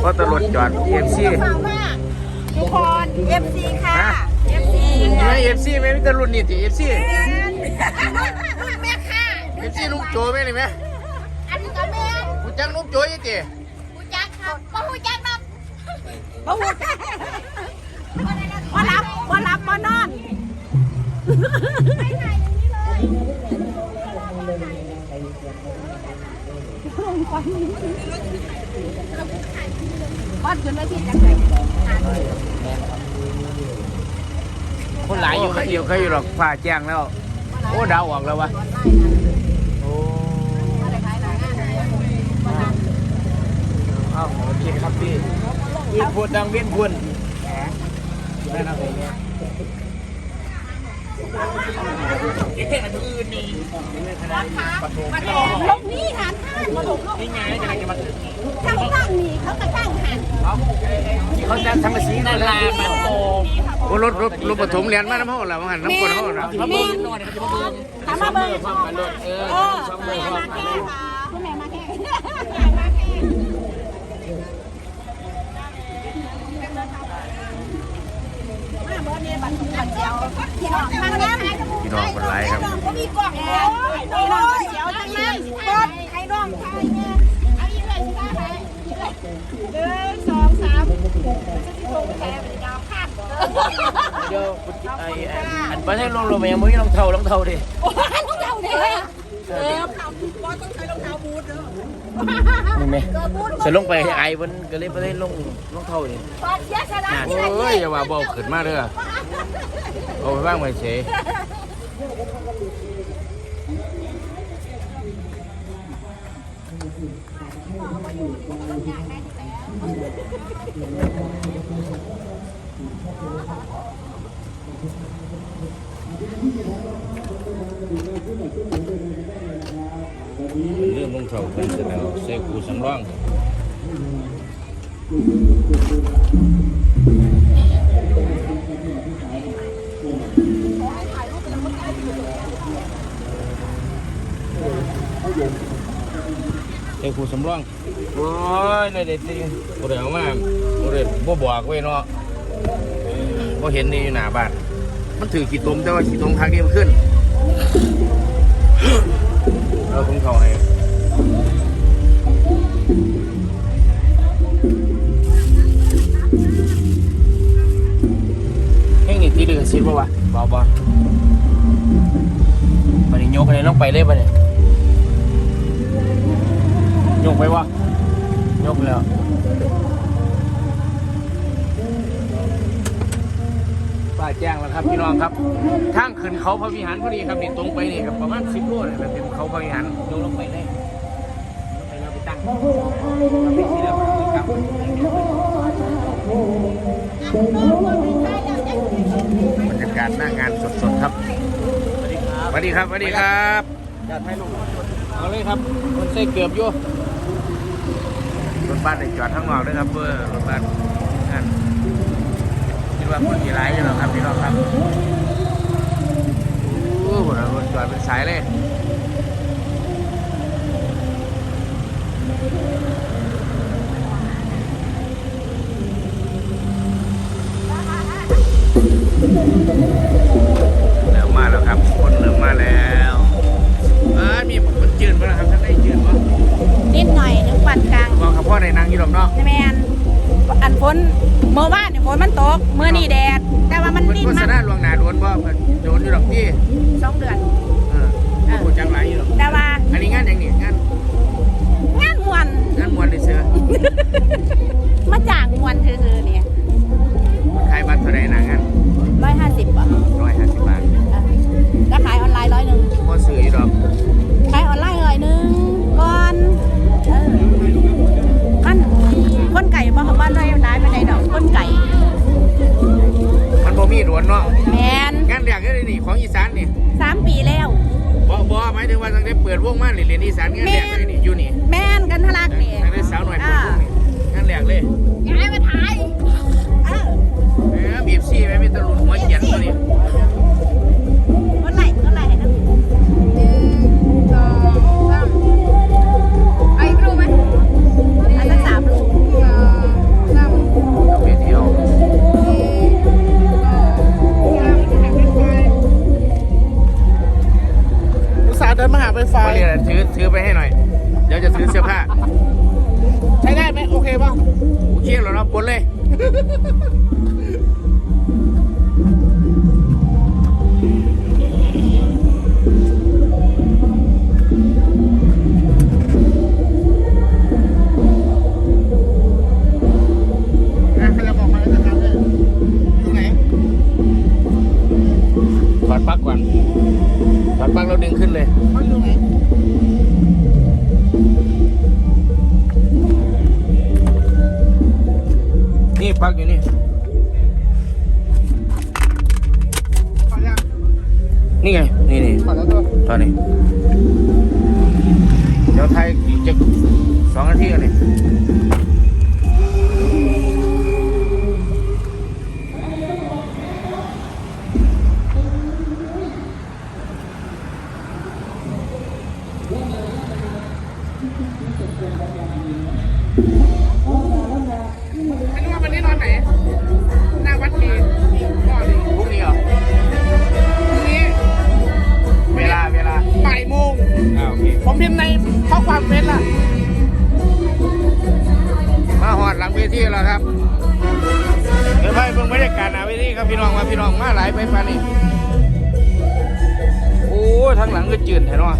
เพราะตำรวจจอดเอฟซีข่าวว่าทุกคน FC ค่ะฮะ FC ไม่เอฟซีไหมมิตรรุ่นนี่ติเอฟซีแม่ค่ะเอฟซีลุงโจไหมนี่ไหมอันนี้ก็แม่กูจังลุงโจยี่ติหูจักครับบ่หูจักนับบ่หูจักบ่รับบ่รับบ่นอนไม่ไหน อย่างนี้เลยบ้านจนได้ที่จังไหนคนหลายอยู่ใครอยู่ใครอยู่หรอกฝ่าแจ้งแล้ว โอ้ดาวออกแล้ววะโอ้เอ้าโอเคครับพี่วิ่งพูดดังวิ่งพูนได้นะผม เนี่ยเอ๊ะอันอื่นนี่ลงนี่หันข้างมาลงนี่ไงกำลังจะมาถึงช่างตั้งนี่เขาก็ตั้งหันเขาจะทำกระสีนาลาบันโตโอ้รถรถรถปฐมเรียนมาน้ำห้องแล้วมันหันน้ำก้นห้องแล้วแม่ถามมาเบอร์ชอบมาเออแม่มาแค่ค่ะคุณแม่มาแค่แม่มาแค่มาเบอร์นี้บัตรบัตร เจียวพี่น้องทางนั้นพี่น้องคนร้ายครับก็มีกล่องแล้วพี่น้องบัตรเจียวทางนั้นกดให้น้องทายเนี่ยเอาอีกเลยสิคะหนึ่งสองสามจะส่งแชร์ไปยาวข้ามเดี๋ยวไอ้อันประเทศลงลงมายังไม่รองเท้ารองเท้าดิโอ้ยต้องเท่านี้ เลยเออรองเท้าบูทบอสต้องใช้รองเท้าบูทเด้อนี่ไหมเกิดบูทจะลงไปไอ้บนก็เลยประเทศลงรองเท้าดิตอนเชียร์ชนะโอ้ยอย่าว่าบอกขึ้นมาเด้อเอาไปบ้างไว้เฉย เรื่องรองเท้าเป็นเสร็จแล้วเซกูสำรองเอ้าครูสำรอง โอ้ยเลยเด็ดจริงบ่ได้เอามาบ่ได้บ่บอกไว้เนาะบ่เห็นนี่อยู่หน้าบ้าน มันถือขี้ตมแต่ว่าขี้ตมทางนี้มันขึ้น เราผมเข้าให้เฮ้ยนี่ตีเดือดซิบ่วะบ่บ่บัดนี้ยกอะไรลงไปเลยบัดนี้ยกไปวะยกแล้ว ป้าแจ้งแล้วครับพี่น้องครับทางขึ้นเขาพระวิหารพอดีครับนี่ตรงไปนี่ครับประมาณสิบโลเลยแล้วเป็นเขาพระวิหารยกลงไปได้ไปเราไปตั้งเราไปที่เดิมครับบรรยากาศหน้างานสดๆครับสวัสดีครับสวัสดีครับอยากให้ลูกเอาเลยครับคนใส่เกือบอยู่รถบัสเนี่ยจอดข้างนอกด้วยครับเพื่อรถบัสนั่นคิด ว่าคนกี่ร้ายอยู่หรอครับพี่น้องครับโอ้โหรถจอดเป็นสายเลยเริ่มมาแล้วครับ คนเริ่มมาแล้วเออมีคนจืดมาแล้วครับท่านได้จืดมั้นิดหน่อยนึงปันกลางบอกกับพ่อในนางอยู่หรอกเนาะแมน อันฝนเมื่อวานเนี่ยฝนมันตกเมื่อนี่แดด แต่ว่ามันมันนิ่โฆมษมากณาลวงหนาโดนว่าโดนอยู่หรอกพี่สองเดือน เออผู้จังไรอยู่หรอกแต่ว่าอันนี้งานอย่างนี้งานงานมวน งานมวนดิเสือมาจากมวนซื่อๆเนี่ยขายบัตรเท่าไหร่นะงานร้อยห้าสิบอะ ร้อยห้าสิบบาท ปิดวงมาเรียนอีสานงานแรกเลยนี่อยู่นี่แมนกันทะลักนี่ตั้งแต่สาวหน่อยเปิดวงนี่งานแรกเลยย้ายมาถ่ายเออเออบีบซี่ไหมมีตะลุนหัวเขียนตัวนี้ก้น พักอยู่นี่ นี่ไง นี่นี่ตอนนี้ เดี๋ยวไทยจะสองนาทีกันนี่ นี่ครับพี่น้องมาพี่น้องมาหลายไปปานี่โอ้ทั้งหลังก็จืดแท้เนาะ